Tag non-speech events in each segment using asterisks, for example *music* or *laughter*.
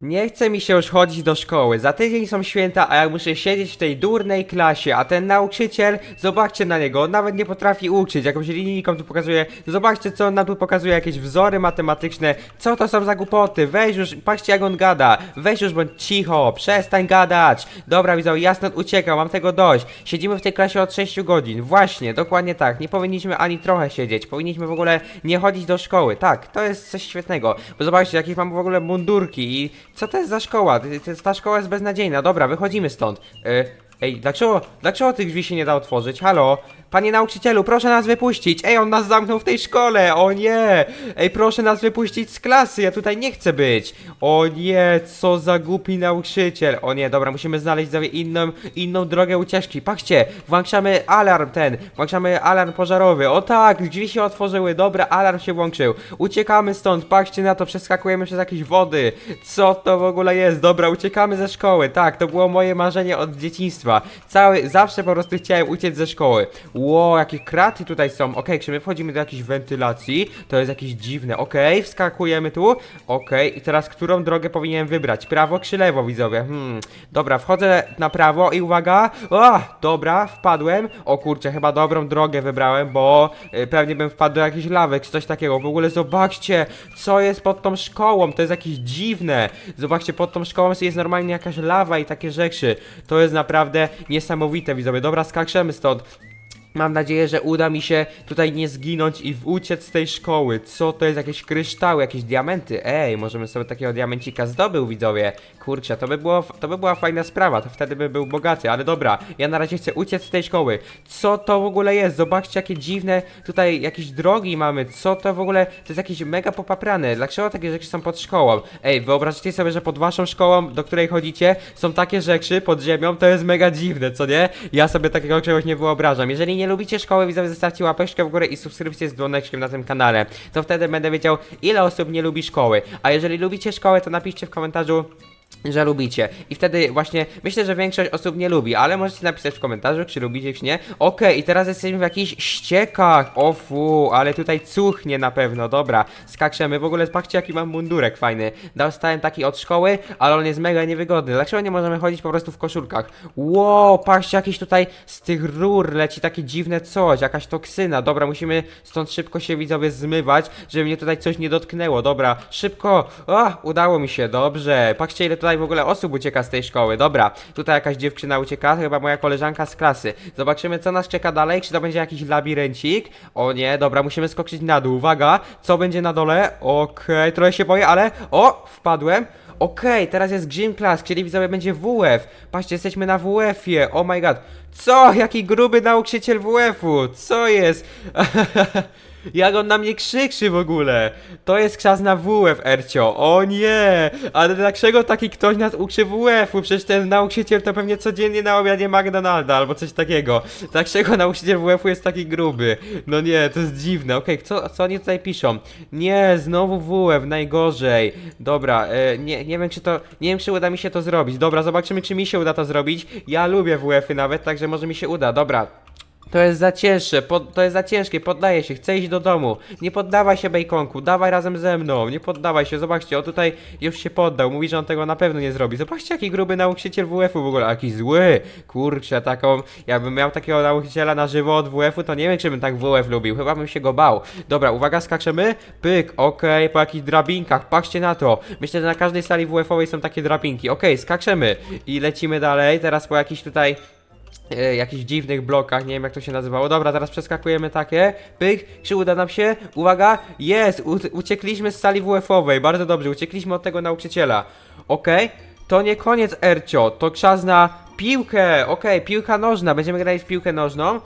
Nie chce mi się już chodzić do szkoły. Za tydzień są święta, a ja muszę siedzieć w tej durnej klasie, a ten nauczyciel, zobaczcie na niego, on nawet nie potrafi uczyć, jakąś linijką tu pokazuje. Zobaczcie, co on nam tu pokazuje, jakieś wzory matematyczne. Co to są za głupoty? Weź już, patrzcie jak on gada. Weź już bądź cicho, przestań gadać. Dobra, widzę, ja stąd uciekam, mam tego dość. Siedzimy w tej klasie od 6 godzin. Właśnie, dokładnie tak. Nie powinniśmy ani trochę siedzieć. Powinniśmy w ogóle nie chodzić do szkoły. Tak, to jest coś świetnego. Bo zobaczcie, jakieś mam w ogóle mundurki i co to jest za szkoła? Ty- ty- Ta szkoła jest beznadziejna. Dobra, wychodzimy stąd. E, ej, dlaczego, dlaczego tych drzwi się nie da otworzyć? Halo? Panie nauczycielu, proszę nas wypuścić. Ej, on nas zamknął w tej szkole. O nie. Ej, proszę nas wypuścić z klasy. Ja tutaj nie chcę być. O nie, co za głupi nauczyciel. O nie, dobra, musimy znaleźć sobie inną, inną drogę ucieczki. Patrzcie, włączamy alarm ten. Włączamy alarm pożarowy. O tak, drzwi się otworzyły. Dobra, alarm się włączył. Uciekamy stąd. Patrzcie na to, przeskakujemy przez jakieś wody. Co to w ogóle jest? Dobra, uciekamy ze szkoły. Tak, to było moje marzenie od dzieciństwa. Cały, zawsze po prostu chciałem uciec ze szkoły. Ło, jakie kraty tutaj są. Okej, czy my wchodzimy do jakiejś wentylacji? To jest jakieś dziwne. Okej, wskakujemy tu. Okej, i teraz którą drogę powinienem wybrać? Prawo czy lewo, widzowie? Hmm, dobra, wchodzę na prawo i uwaga. O, dobra, wpadłem. O kurczę, chyba dobrą drogę wybrałem, bo y, pewnie bym wpadł do jakichś lawek czy coś takiego. W ogóle zobaczcie, co jest pod tą szkołą. To jest jakieś dziwne. Zobaczcie, pod tą szkołą jest normalnie jakaś lawa i takie rzeczy. To jest naprawdę niesamowite, widzowie. Dobra, skaczemy stąd. Mam nadzieję, że uda mi się tutaj nie zginąć i uciec z tej szkoły. Co to jest? Jakieś kryształy, jakieś diamenty? Ej, możemy sobie takiego diamencika zdobył, widzowie. Kurczę, to by, było, to by była fajna sprawa, to wtedy by był bogaty, ale dobra, ja na razie chcę uciec z tej szkoły. Co to w ogóle jest? Zobaczcie, jakie dziwne tutaj jakieś drogi mamy. Co to w ogóle? To jest jakieś mega popaprane. Dlaczego takie rzeczy są pod szkołą? Ej, wyobraźcie sobie, że pod waszą szkołą, do której chodzicie, są takie rzeczy pod ziemią, to jest mega dziwne, co nie? Ja sobie takiego czegoś nie wyobrażam. Jeżeli nie lubicie szkoły, widzowie, zostawcie łapeczkę w górę i subskrypcję z dzwoneczkiem na tym kanale. To wtedy będę wiedział, ile osób nie lubi szkoły. A jeżeli lubicie szkołę, to napiszcie w komentarzu, że lubicie. I wtedy właśnie myślę, że większość osób nie lubi, ale możecie napisać w komentarzu, czy lubicie, czy nie. Okej, i teraz jesteśmy w jakichś ściekach. O fu, ale tutaj cuchnie na pewno. Dobra, skaczemy. W ogóle patrzcie, jaki mam mundurek fajny. Dostałem taki od szkoły, ale on jest mega niewygodny. Dlaczego nie możemy chodzić po prostu w koszulkach? Wow, patrzcie, jakiś tutaj z tych rur leci takie dziwne coś, jakaś toksyna. Dobra, musimy stąd szybko się widzowie zmywać, żeby mnie tutaj coś nie dotknęło. Dobra, szybko. O, udało mi się, dobrze. Patrzcie, ile tutaj w ogóle osób ucieka z tej szkoły. Dobra, tutaj jakaś dziewczyna ucieka, chyba moja koleżanka z klasy. Zobaczymy, co nas czeka dalej. Czy to będzie jakiś labirencik? O nie, dobra, musimy skoczyć na dół. Uwaga, co będzie na dole? Okej, trochę się boję, ale. O, wpadłem. Okej, teraz jest Gym Class, czyli widzowie będzie WF. Patrzcie, jesteśmy na WF-ie. Oh my god. Co? Jaki gruby nauczyciel WF-u? Co jest? *laughs* Jak on na mnie krzyczy w ogóle? To jest czas na WF, Ercio. O nie! Ale dlaczego taki ktoś nas uczy WF-u? Przecież ten nauczyciel to pewnie codziennie na obiadzie McDonalda albo coś takiego. Dlaczego nauczyciel WF-u jest taki gruby? No nie, to jest dziwne. Okej, co, co oni tutaj piszą? Nie, znowu WF, najgorzej. Dobra, e, nie, nie wiem czy to, nie wiem czy uda mi się to zrobić. Dobra, zobaczymy czy mi się uda to zrobić. Ja lubię WF-y nawet, także może mi się uda. Dobra. To jest za cięższe, to jest za ciężkie, poddaję się, chcę iść do domu. Nie poddawaj się, Bejkonku, dawaj razem ze mną, nie poddawaj się, zobaczcie, on tutaj już się poddał, mówi, że on tego na pewno nie zrobi. Zobaczcie, jaki gruby nauczyciel WF-u w ogóle, jaki zły, kurczę, taką, jakbym miał takiego nauczyciela na żywo od WF-u, to nie wiem, czy bym tak WF lubił, chyba bym się go bał. Dobra, uwaga, skaczemy, pyk, okej, po jakichś drabinkach, patrzcie na to. Myślę, że na każdej sali WF-owej są takie drabinki, okej, skaczemy i lecimy dalej, teraz po jakichś tutaj jakichś dziwnych blokach, nie wiem jak to się nazywało. Dobra, teraz przeskakujemy takie. Pyk, czy uda nam się? Uwaga, jest! Uciekliśmy z sali WF-owej, bardzo dobrze, uciekliśmy od tego nauczyciela. Okej, to nie koniec Ercio, to czas na piłkę. Okej, piłka nożna, będziemy grali w piłkę nożną. E,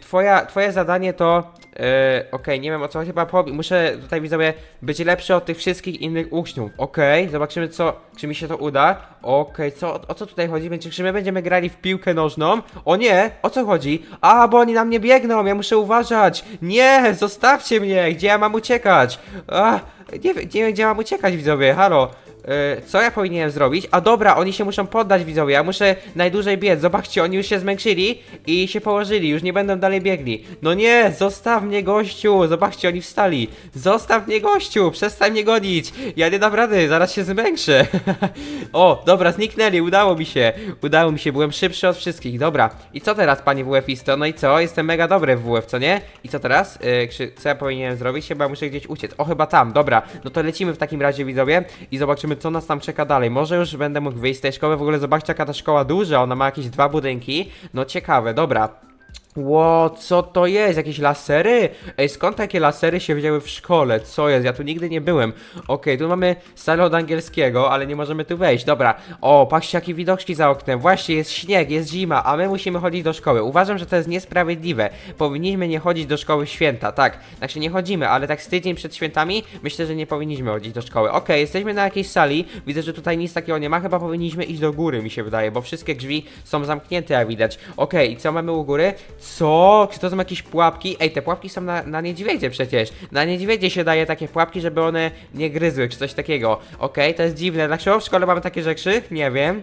twoja, twoje zadanie to. E, Okej, nie wiem o co chodzi, chyba po, muszę tutaj widzowie być lepszy od tych wszystkich innych uczniów. Okej, zobaczymy co, czy mi się to uda. Okej, co, o co tutaj chodzi? Będzie, czy my będziemy grali w piłkę nożną? O nie, o co chodzi? A, bo oni na mnie biegną, ja muszę uważać. Nie, zostawcie mnie, gdzie ja mam uciekać? A, nie, nie wiem gdzie mam uciekać widzowie, halo. E, co ja powinienem zrobić? A dobra, oni się muszą poddać widzowie, ja muszę najdłużej biec. Zobaczcie, oni już się zmęczyli i się położyli, już nie będą dalej biegli. No nie, zostaw mnie gościu, zobaczcie, oni wstali. Zostaw mnie gościu, przestań mnie gonić. Ja nie dam rady, zaraz się zmęczę. *laughs* o, dobra, zniknęli, udało mi się. Udało mi się, byłem szybszy od wszystkich, dobra. I co teraz, panie WF-isto? No i co? Jestem mega dobry w WF, co nie? I co teraz? Yy, co ja powinienem zrobić? Chyba muszę gdzieś uciec. O, chyba tam, dobra. No to lecimy w takim razie, widzowie, i zobaczymy, co nas tam czeka dalej. Może już będę mógł wyjść z tej szkoły. W ogóle zobaczcie, jaka ta szkoła duża. Ona ma jakieś dwa budynki. No ciekawe, dobra. Ło, co to jest? Jakieś lasery? Ej, skąd takie lasery się wzięły w szkole? Co jest? Ja tu nigdy nie byłem. Okej, tu mamy salę od angielskiego, ale nie możemy tu wejść. Dobra. O, patrzcie, jakie widoczki za oknem. Właśnie, jest śnieg, jest zima, a my musimy chodzić do szkoły. Uważam, że to jest niesprawiedliwe. Powinniśmy nie chodzić do szkoły w święta, tak. Znaczy nie chodzimy, ale tak z tydzień przed świętami myślę, że nie powinniśmy chodzić do szkoły. Okej, jesteśmy na jakiejś sali. Widzę, że tutaj nic takiego nie ma. Chyba powinniśmy iść do góry, mi się wydaje, bo wszystkie drzwi są zamknięte, jak widać. Okej, i co mamy u góry? Co? Czy to są jakieś pułapki? Ej, te pułapki są na, na niedźwiedzie przecież. Na niedźwiedzie się daje takie pułapki, żeby one nie gryzły, czy coś takiego. Okej, to jest dziwne. Dlaczego w szkole mamy takie rzeczy? Nie wiem.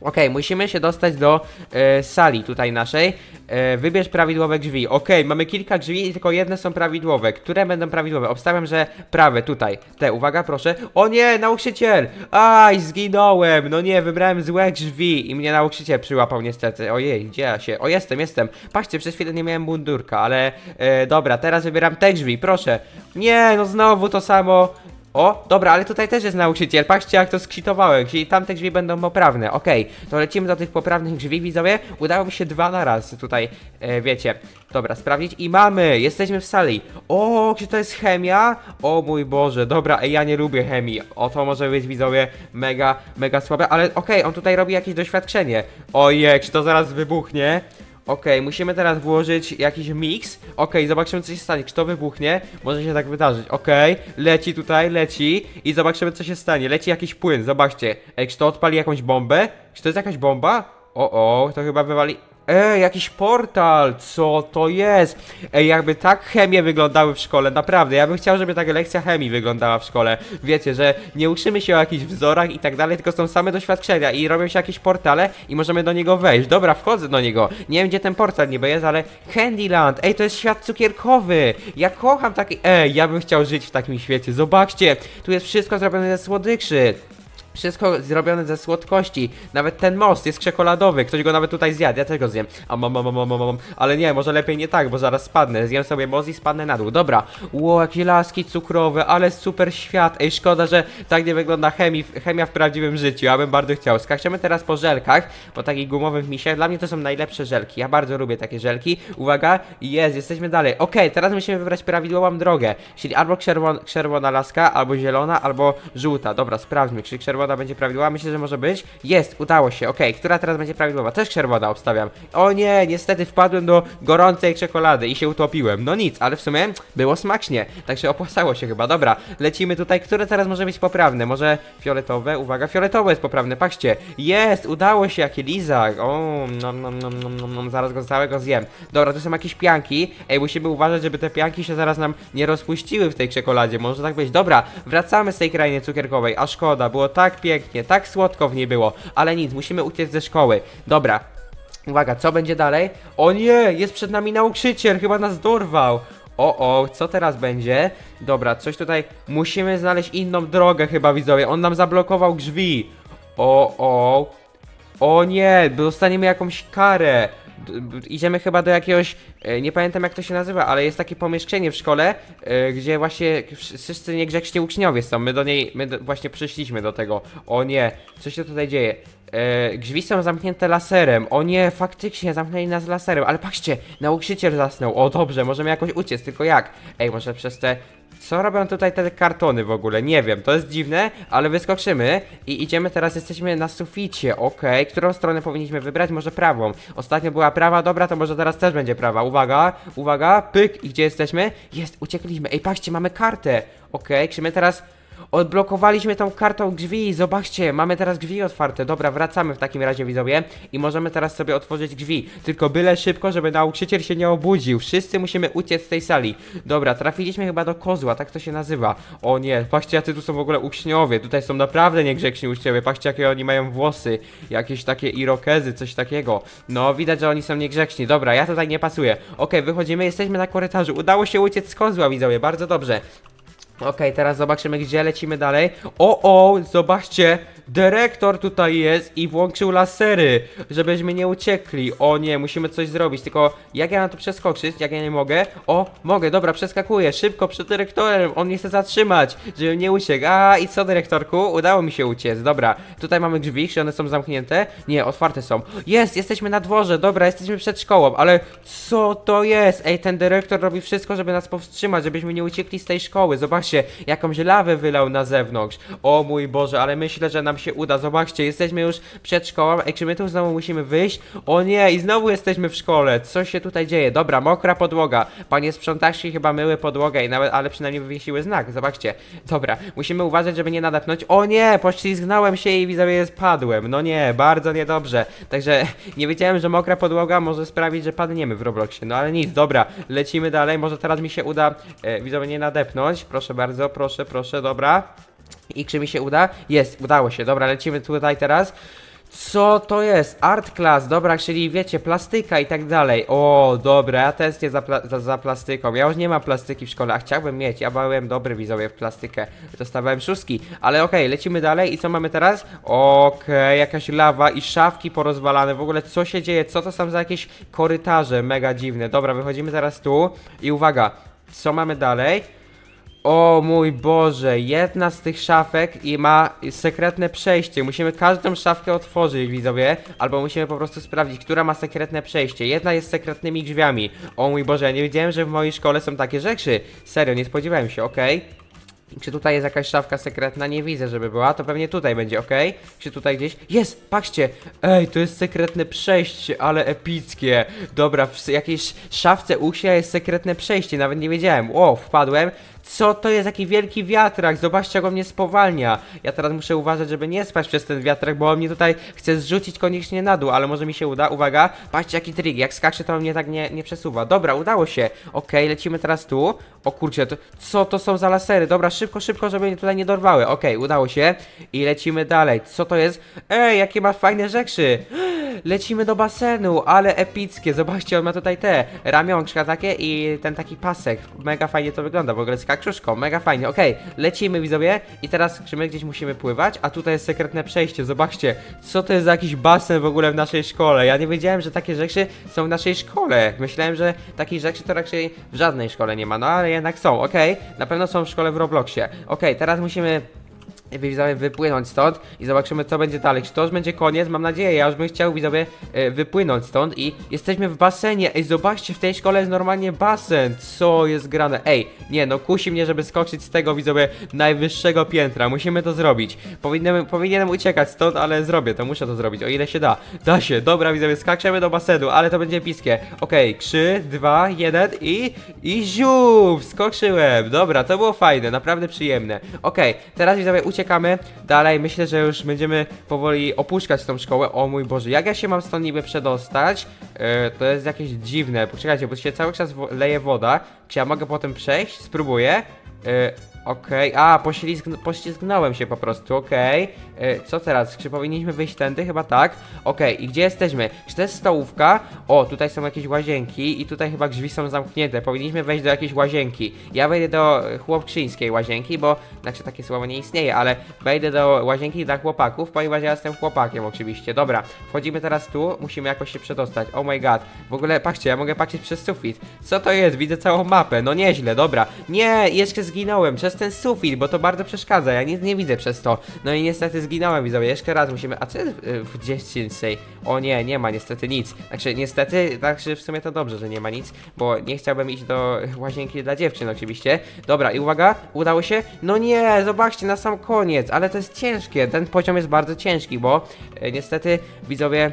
Okej, musimy się dostać do e, sali tutaj naszej. E, wybierz prawidłowe drzwi. Okej, mamy kilka drzwi i tylko jedne są prawidłowe. Które będą prawidłowe? Obstawiam, że prawe tutaj. Te, uwaga, proszę. O nie, nauczyciel! Aj, zginąłem! No nie, wybrałem złe drzwi i mnie nauczyciel przyłapał niestety. Ojej, gdzie ja się? O, jestem, jestem. Patrzcie, przez chwilę nie miałem mundurka, ale e, dobra, teraz wybieram te drzwi, proszę. Nie, no znowu to samo. O, dobra, ale tutaj też jest nauczyciel. Patrzcie, jak to skwitowałem. Czyli tamte drzwi będą poprawne. Okej, to lecimy do tych poprawnych drzwi, widzowie. Udało mi się dwa na raz tutaj, e, wiecie. Dobra, sprawdzić. I mamy! Jesteśmy w sali. O, czy to jest chemia? O mój Boże, dobra, ej, ja nie lubię chemii. O, to może być, widzowie, mega, mega słabe, ale okej, on tutaj robi jakieś doświadczenie. Ojej, czy to zaraz wybuchnie? Okej, musimy teraz włożyć jakiś miks. Okej, zobaczymy co się stanie. Czy to wybuchnie? Może się tak wydarzyć. Okej, leci tutaj, leci. I zobaczymy co się stanie. Leci jakiś płyn, zobaczcie. Ej, czy to odpali jakąś bombę? Czy to jest jakaś bomba? O, o, to chyba wywali... Ej, jakiś portal! Co to jest? Ej, jakby tak chemie wyglądały w szkole, naprawdę. Ja bym chciał, żeby taka lekcja chemii wyglądała w szkole. Wiecie, że nie uczymy się o jakichś wzorach i tak dalej, tylko są same doświadczenia i robią się jakieś portale i możemy do niego wejść. Dobra, wchodzę do niego. Nie wiem, gdzie ten portal niby jest, ale Candyland! Ej, to jest świat cukierkowy! Ja kocham taki... Ej, ja bym chciał żyć w takim świecie. Zobaczcie, tu jest wszystko zrobione ze słodyczy. Wszystko zrobione ze słodkości. Nawet ten most jest czekoladowy. Ktoś go nawet tutaj zjadł. Ja też go zjem. A mam, mam, mam, mam, mam. Ale nie, może lepiej nie tak, bo zaraz spadnę. Zjem sobie most i spadnę na dół. Dobra. Ło, jakie laski cukrowe, ale super świat. Ej, szkoda, że tak nie wygląda chemii, chemia w prawdziwym życiu. Ja bym bardzo chciał. Skaczemy teraz po żelkach, po takich gumowych misiach. Dla mnie to są najlepsze żelki. Ja bardzo lubię takie żelki. Uwaga, jest, jesteśmy dalej. Okej, teraz musimy wybrać prawidłową drogę. Czyli albo czerwon, czerwona laska, albo zielona, albo żółta. Dobra, sprawdźmy, czy czerwona będzie prawidłowa. Myślę, że może być. Jest, udało się. Okej, która teraz będzie prawidłowa? Też czerwona obstawiam. O nie, niestety wpadłem do gorącej czekolady i się utopiłem. No nic, ale w sumie było smacznie. Także opłacało się chyba. Dobra, lecimy tutaj. Które teraz może być poprawne? Może fioletowe? Uwaga, fioletowe jest poprawne. Patrzcie. Jest, udało się, jaki lizak. O, nom, nom, nom, nom, nom, nom. zaraz go całego zjem. Dobra, tu są jakieś pianki. Ej, musimy uważać, żeby te pianki się zaraz nam nie rozpuściły w tej czekoladzie. Może tak być. Dobra, wracamy z tej krainy cukierkowej. A szkoda, było tak pięknie, tak słodko w niej było. Ale nic, musimy uciec ze szkoły. Dobra, Uwaga, co będzie dalej? O nie, jest przed nami nauczyciel, chyba nas dorwał. O, o, co teraz będzie? Dobra, coś tutaj. Musimy znaleźć inną drogę, chyba widzowie. On nam zablokował drzwi. O, o. O nie, dostaniemy jakąś karę. Idziemy chyba do jakiegoś, e, nie pamiętam jak to się nazywa, ale jest takie pomieszczenie w szkole, e, gdzie właśnie wsz- wszyscy niegrzeczni uczniowie są. My do niej, my do, właśnie przyszliśmy do tego. O nie, co się tutaj dzieje? E, drzwi są zamknięte laserem. O nie, faktycznie zamknęli nas laserem, ale patrzcie, nauczyciel zasnął. O dobrze, możemy jakoś uciec, tylko jak? Ej, może przez te. Co robią tutaj te kartony w ogóle? Nie wiem, to jest dziwne, ale wyskoczymy i idziemy teraz, jesteśmy na suficie, okej. Którą stronę powinniśmy wybrać? Może prawą. Ostatnio była prawa, dobra, to może teraz też będzie prawa. Uwaga, uwaga, pyk, i gdzie jesteśmy? Jest, uciekliśmy. Ej, patrzcie, mamy kartę. Okej, my teraz... Odblokowaliśmy tą kartą drzwi, zobaczcie, mamy teraz drzwi otwarte. Dobra, wracamy w takim razie widzowie i możemy teraz sobie otworzyć drzwi. Tylko byle szybko, żeby nauczyciel się nie obudził. Wszyscy musimy uciec z tej sali. Dobra, trafiliśmy chyba do kozła, tak to się nazywa. O nie, patrzcie jacy tu są w ogóle uczniowie. Tutaj są naprawdę niegrzeczni uczniowie. Patrzcie jakie oni mają włosy. Jakieś takie irokezy, coś takiego. No, widać, że oni są niegrzeczni. Dobra, ja tutaj nie pasuję. Okej, wychodzimy, jesteśmy na korytarzu. Udało się uciec z kozła, widzowie, bardzo dobrze. Okej, teraz zobaczymy, gdzie lecimy dalej. O, o, zobaczcie, dyrektor tutaj jest i włączył lasery, żebyśmy nie uciekli. O nie, musimy coś zrobić, tylko jak ja mam tu przeskoczyć, jak ja nie mogę? O, mogę, dobra, przeskakuję, szybko przed dyrektorem, on nie chce zatrzymać, żebym nie uciekł. A, i co dyrektorku? Udało mi się uciec, dobra. Tutaj mamy drzwi, czy one są zamknięte? Nie, otwarte są. Jest, jesteśmy na dworze, dobra, jesteśmy przed szkołą, ale co to jest? Ej, ten dyrektor robi wszystko, żeby nas powstrzymać, żebyśmy nie uciekli z tej szkoły. Zobaczcie, jakąś lawę wylał na zewnątrz. O mój Boże, ale myślę, że nam się uda. Zobaczcie, jesteśmy już przed szkołą. Tu znowu musimy wyjść? O nie, i znowu jesteśmy w szkole. Co się tutaj dzieje? Dobra, mokra podłoga. Panie sprzątaczki chyba myły podłogę i nawet, ale przynajmniej wywiesiły znak. Zobaczcie. Dobra, musimy uważać, żeby nie nadepnąć. O nie, poślizgnąłem się i widzowie spadłem. No nie, bardzo niedobrze. Także *laughs* nie wiedziałem, że mokra podłoga może sprawić, że padniemy w Robloxie. No ale nic, dobra, lecimy dalej. Może teraz mi się uda e, widzowie nie nadepnąć. Proszę bardzo, proszę, proszę, dobra. I czy mi się uda? Jest, udało się. Dobra, lecimy tutaj teraz. Co to jest? Art class, dobra, czyli wiecie, plastyka i tak dalej. O, dobra, ja tęsknię za, pla za, za plastyką. Ja już nie mam plastyki w szkole, a chciałbym mieć. Ja byłem dobry widzowie w plastykę. Dostawałem szóstki. Ale okej, lecimy dalej i co mamy teraz? Okej, jakaś lawa i szafki porozwalane. W ogóle co się dzieje? Co to są za jakieś korytarze mega dziwne? Dobra, wychodzimy teraz tu i uwaga, co mamy dalej? O mój Boże, jedna z tych szafek i ma sekretne przejście. Musimy każdą szafkę otworzyć, widzowie, albo musimy po prostu sprawdzić, która ma sekretne przejście. Jedna jest sekretnymi drzwiami. O mój Boże, ja nie wiedziałem, że w mojej szkole są takie rzeczy. Serio, nie spodziewałem się, okej. Czy tutaj jest jakaś szafka sekretna? Nie widzę, żeby była. To pewnie tutaj będzie, ok? Czy tutaj gdzieś? Jest! Patrzcie! Ej, to jest sekretne przejście, ale epickie. Dobra, w jakiejś szafce usia jest sekretne przejście, nawet nie wiedziałem. O, wpadłem. Co to jest jaki wielki wiatrak? Zobaczcie, jak on mnie spowalnia. Ja teraz muszę uważać, żeby nie spać przez ten wiatrak, bo on mnie tutaj chce zrzucić koniecznie na dół, ale może mi się uda. Uwaga, patrzcie jaki trik. Jak skacze, to on mnie tak nie, nie przesuwa. Dobra, udało się. Okej, lecimy teraz tu. O kurczę, to, co to są za lasery? Dobra, szybko, szybko, żeby mnie tutaj nie dorwały. Okej, udało się. I lecimy dalej. Co to jest? Ej, jakie ma fajne rzeczy. Lecimy do basenu, ale epickie. Zobaczcie, on ma tutaj te ramionczka takie i ten taki pasek. Mega fajnie to wygląda, w ogóle z kakrzuszką, mega fajnie. Okej, lecimy widzowie i teraz czy my gdzieś musimy pływać, a tutaj jest sekretne przejście. Zobaczcie, co to jest za jakiś basen w ogóle w naszej szkole. Ja nie wiedziałem, że takie rzeczy są w naszej szkole. Myślałem, że takich rzeczy to raczej w żadnej szkole nie ma, no ale jednak są, okej. Na pewno są w szkole w Robloxie. Okej, teraz musimy widzowie wypłynąć stąd i zobaczymy co będzie dalej. Czy to już będzie koniec? Mam nadzieję, ja już bym chciał widzowie e, wypłynąć stąd i jesteśmy w basenie. Ej, zobaczcie, w tej szkole jest normalnie basen. Co jest grane? Ej, nie no, kusi mnie, żeby skoczyć z tego widzowie najwyższego piętra. Musimy to zrobić. Powinienem, powinienem uciekać stąd, ale zrobię to, muszę to zrobić, o ile się da. Da się, dobra widzowie, skaczemy do basenu, ale to będzie piskie. Okej, 3, 2, 1 i... i ziup! Skoczyłem! Dobra, to było fajne, naprawdę przyjemne. Okej, teraz widzowie uciekamy dalej. Myślę, że już będziemy powoli opuszczać tą szkołę. O mój Boże, jak ja się mam stąd niby przedostać? E, to jest jakieś dziwne. Poczekajcie, bo się cały czas wo leje woda. Czy ja mogę potem przejść? Spróbuję. E, Okej, a poślizgn poślizgnąłem się po prostu, okej. E, Co teraz? Czy powinniśmy wyjść tędy? Chyba tak. Okej, i gdzie jesteśmy? Czy to jest stołówka? O, tutaj są jakieś łazienki i tutaj chyba drzwi są zamknięte. Powinniśmy wejść do jakiejś łazienki. Ja wejdę do chłopczyńskiej łazienki, bo znaczy takie słowo nie istnieje, ale wejdę do łazienki dla chłopaków, ponieważ ja jestem chłopakiem oczywiście. Dobra, wchodzimy teraz tu, musimy jakoś się przedostać. Oh my god. W ogóle patrzcie, ja mogę patrzeć przez sufit. Co to jest? Widzę całą mapę. No nieźle, dobra. Nie, jeszcze zginąłem przez ten sufit, bo to bardzo przeszkadza. Ja nic nie widzę przez to. No i niestety zginąłem, widzowie. Jeszcze raz musimy. A co jest y, w dziecięcej? O nie, nie ma niestety nic. Znaczy, niestety, także w sumie to dobrze, że nie ma nic, bo nie chciałbym iść do *laughs* łazienki dla dziewczyn, oczywiście. Dobra, i uwaga, udało się? No nie, zobaczcie, na sam koniec, ale to jest ciężkie. Ten poziom jest bardzo ciężki, bo y, niestety, widzowie.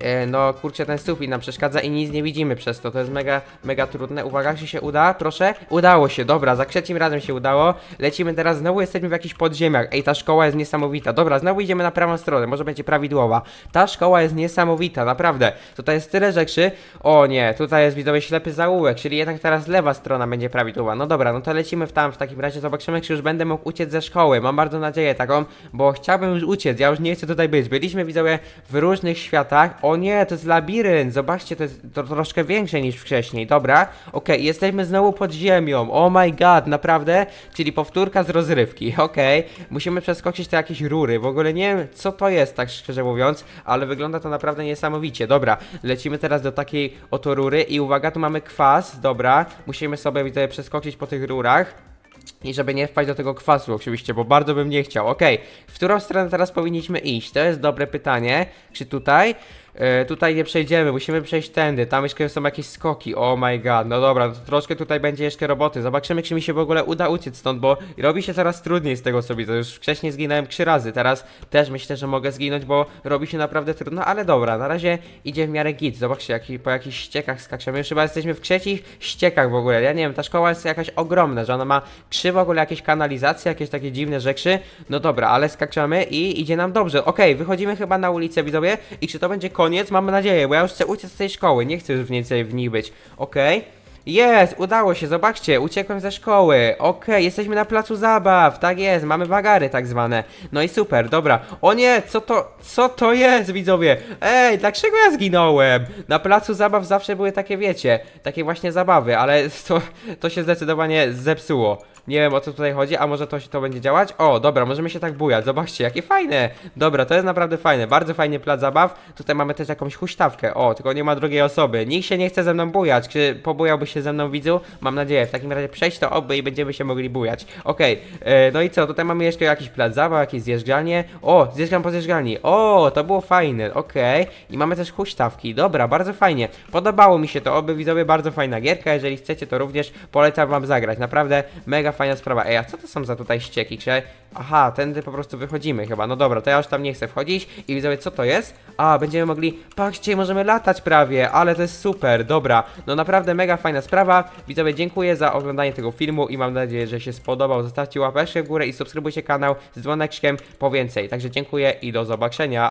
E, No kurczę, ten sufit nam przeszkadza i nic nie widzimy przez to, to jest mega, mega trudne. Uwaga, czy się uda? Proszę? Udało się, dobra, za trzecim razem się udało. Lecimy teraz, znowu jesteśmy w jakichś podziemiach. Ej, ta szkoła jest niesamowita. Dobra, znowu idziemy na prawą stronę, może będzie prawidłowa. Ta szkoła jest niesamowita, naprawdę. Tutaj jest tyle rzeczy. O nie, tutaj jest widzowie ślepy zaułek, czyli jednak teraz lewa strona będzie prawidłowa. No dobra, no to lecimy w tam, w takim razie zobaczymy, czy już będę mógł uciec ze szkoły. Mam bardzo nadzieję taką, bo chciałbym już uciec, ja już nie chcę tutaj być. Byliśmy widzowie w różnych światach. O nie, to jest labirynt, zobaczcie, to jest to troszkę większe niż wcześniej. Dobra, okej, jesteśmy znowu pod ziemią. Oh my god, naprawdę? Czyli powtórka z rozrywki, okej. Musimy przeskoczyć te jakieś rury. W ogóle nie wiem, co to jest, tak szczerze mówiąc, ale wygląda to naprawdę niesamowicie. Dobra, lecimy teraz do takiej oto rury i uwaga, tu mamy kwas, dobra. Musimy sobie widzowie przeskoczyć po tych rurach. I żeby nie wpaść do tego kwasu oczywiście, bo bardzo bym nie chciał. Okej, w którą stronę teraz powinniśmy iść? To jest dobre pytanie. Czy tutaj? E, tutaj nie przejdziemy, musimy przejść tędy. Tam jeszcze są jakieś skoki. Oh my god. No dobra, no to troszkę tutaj będzie jeszcze roboty. Zobaczymy, czy mi się w ogóle uda uciec stąd, bo robi się coraz trudniej z tego sobie. To już wcześniej zginąłem trzy razy. Teraz też myślę, że mogę zginąć, bo robi się naprawdę trudno, ale dobra, na razie idzie w miarę git. Zobaczcie, po jakichś ściekach skaczemy. Już chyba jesteśmy w trzecich ściekach w ogóle. Ja nie wiem, ta szkoła jest jakaś ogromna, że ona ma trzy w ogóle jakieś kanalizacje, jakieś takie dziwne rzeczy. No dobra, ale skaczemy i idzie nam dobrze. Okej, wychodzimy chyba na ulicę, widzowie. I czy to będzie koniec? Mam nadzieję, bo ja już chcę uciec z tej szkoły. Nie chcę już więcej w niej być. Okej. Jest, udało się, zobaczcie, uciekłem ze szkoły. Okej, jesteśmy na placu zabaw, tak jest, mamy wagary tak zwane. No i super, dobra. O nie, co to, co to jest, widzowie? Ej, dlaczego ja zginąłem? Na placu zabaw zawsze były takie, wiecie, takie właśnie zabawy, ale *laughs* to, to się zdecydowanie zepsuło. Nie wiem o co tutaj chodzi, a może to się to będzie działać? O, dobra, możemy się tak bujać, zobaczcie, jakie fajne. Dobra, to jest naprawdę fajne, bardzo fajny plac zabaw. Tutaj mamy też jakąś huśtawkę, o, tylko nie ma drugiej osoby. Nikt się nie chce ze mną bujać, czy pobujałby się ze mną widzu? Mam nadzieję, w takim razie przejść to oby i będziemy się mogli bujać. Okej, e, no i co, tutaj mamy jeszcze jakiś plac zabaw, jakieś zjeżdżalnie. O, zjeżdżam po zjeżdżalni. O, to było fajne, okej. I mamy też huśtawki, dobra, bardzo fajnie. Podobało mi się to, oby widzowie, bardzo fajna gierka. Jeżeli chcecie, to również polecam wam zagrać. Naprawdę mega fajna sprawa. Ej, a co to są za tutaj ścieki? Czy... Aha, tędy po prostu wychodzimy chyba. No dobra, to ja już tam nie chcę wchodzić. I widzowie, co to jest? A, będziemy mogli... Patrzcie, możemy latać prawie, ale to jest super, dobra. No naprawdę mega fajna sprawa. Widzowie, dziękuję za oglądanie tego filmu i mam nadzieję, że się spodobał. Zostawcie łapeczkę w górę i subskrybujcie kanał z dzwoneczkiem po więcej. Także dziękuję i do zobaczenia.